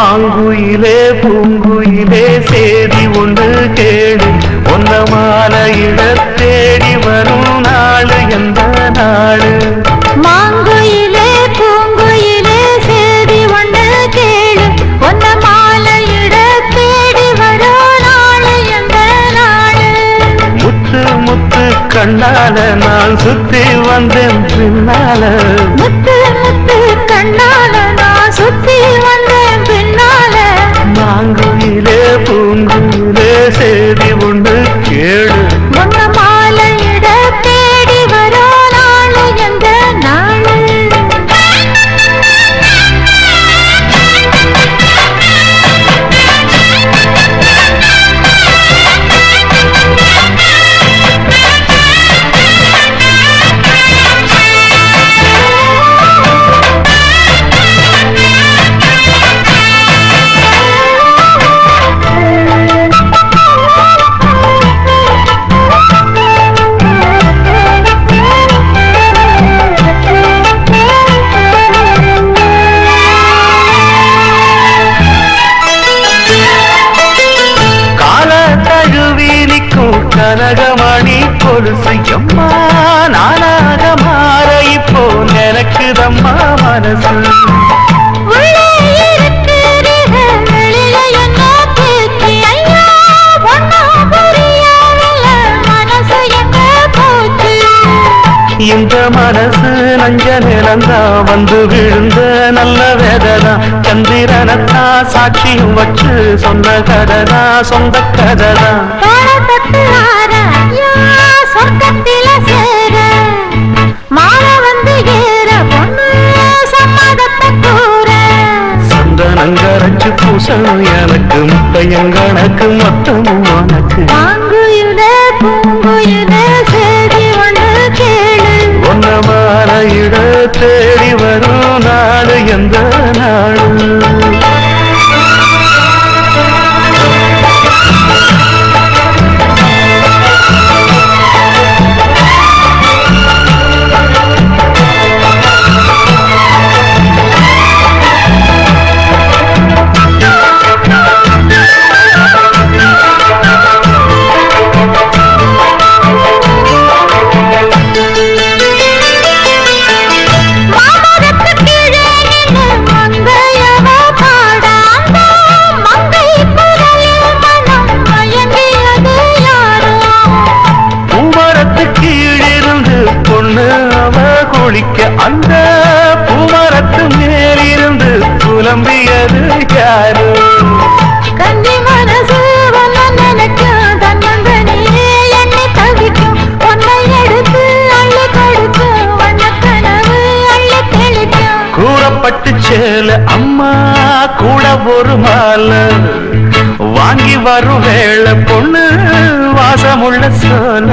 மாங்குயிலே பூங்குயிலே சேதி ஒன்று கேடு ஒன்ன மாலையிட தேடி வரும் நாள் எந்த நாடு மாங்குயிலே பூங்குயிலே சேதி ஒன்று கேளு. ஒன்ன மாலையிட தேடி வரோ நாளு எந்த நாளு? முத்து முத்து கண்ணால நான் சுத்தி வந்தேன் பின்னால. முத்து முத்து கண்ணால நான் சுத்தி வந்தேன் மாங்குயிலே பூங்குயிலே போச்சு? இந்த மனசு நஞ்ச நிலந்தா வந்து விழுந்த நல்ல வேதனா. சந்திரனத்தா சாட்சியும் வச்சு சொன்ன கதனா சொந்த கதனா பூசணும் எனக்கு முத்தையங்கணக்கு மொத்தமும் உனக்கு. மாங்குயிலே, பூங்குயிலே, சேதி ஒண்ணு கேளு. ஒன்ன மாலையிட தேடி வரும் நாடு எந்த நாடு சேல அம்மா கூட ஒரு மாலை. வாங்கி வரும் வேளை பொண்ணு வாசமுள்ள சோல.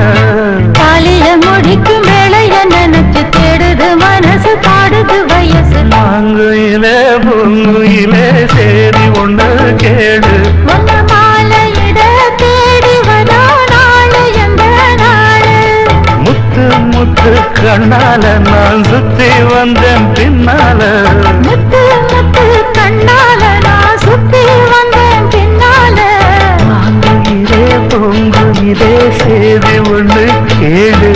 தாலிய முடிக்கும் வேளைய நினைச்சு தேடுது மனசு பாடுது வயசு. மாங்குயிலே பொங்குயிலே சேரி ஒண்ணு கேடு கண்ணால நான் சுத்தி வந்தேன் பின்னால. முத்து முத்து கண்ணால நான் சுத்தி வந்தேன் பின்னால. மாங்குயிலே பொங்குயிலே சேரி ஒண்ணு கேடு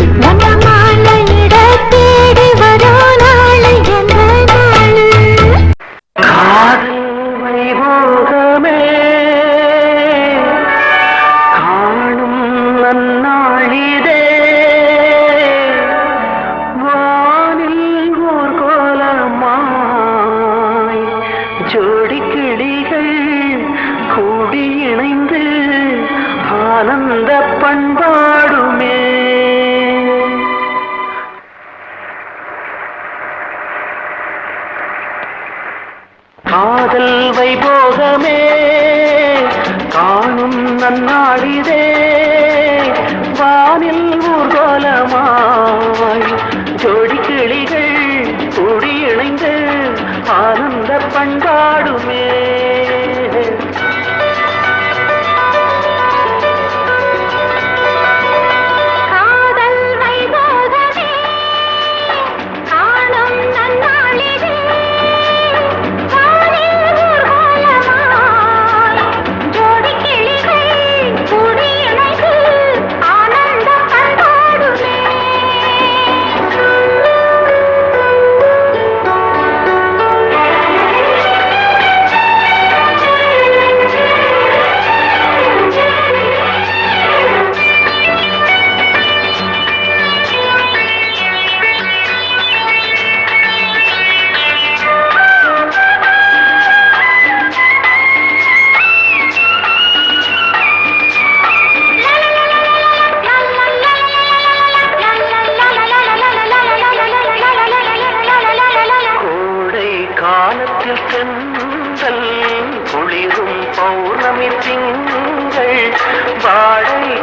காதல் வைபோகமே. காணும் நன்னாளிதே.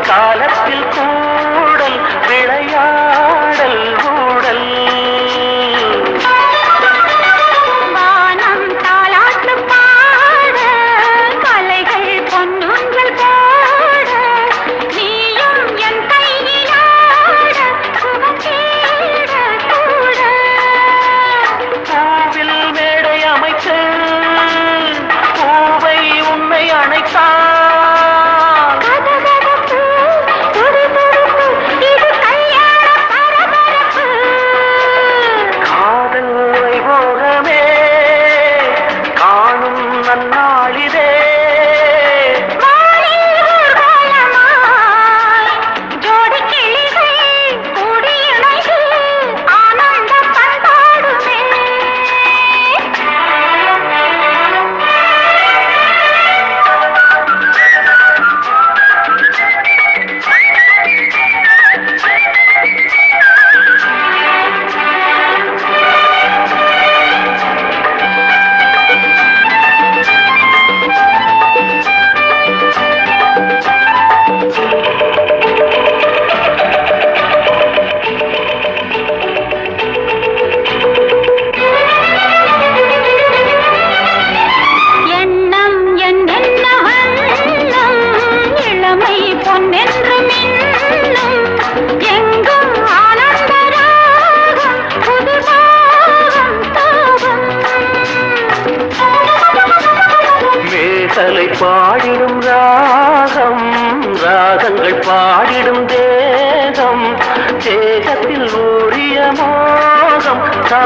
கால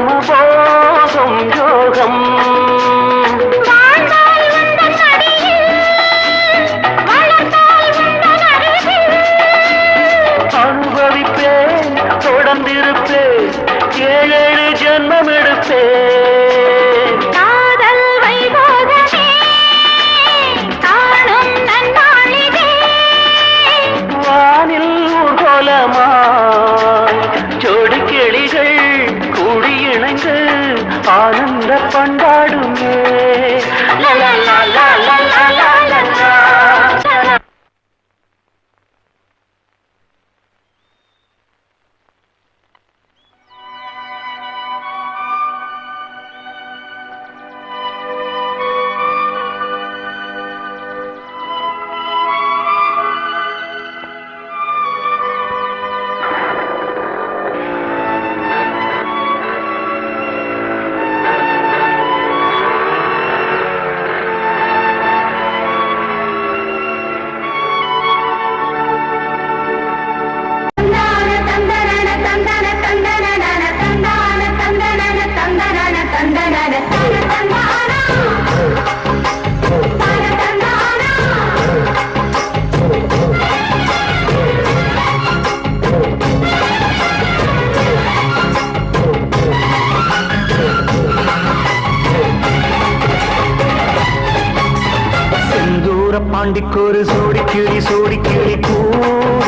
மோகம் ஒரு சோடி கிளி சோடி கிளி கூட.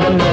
தங்கம்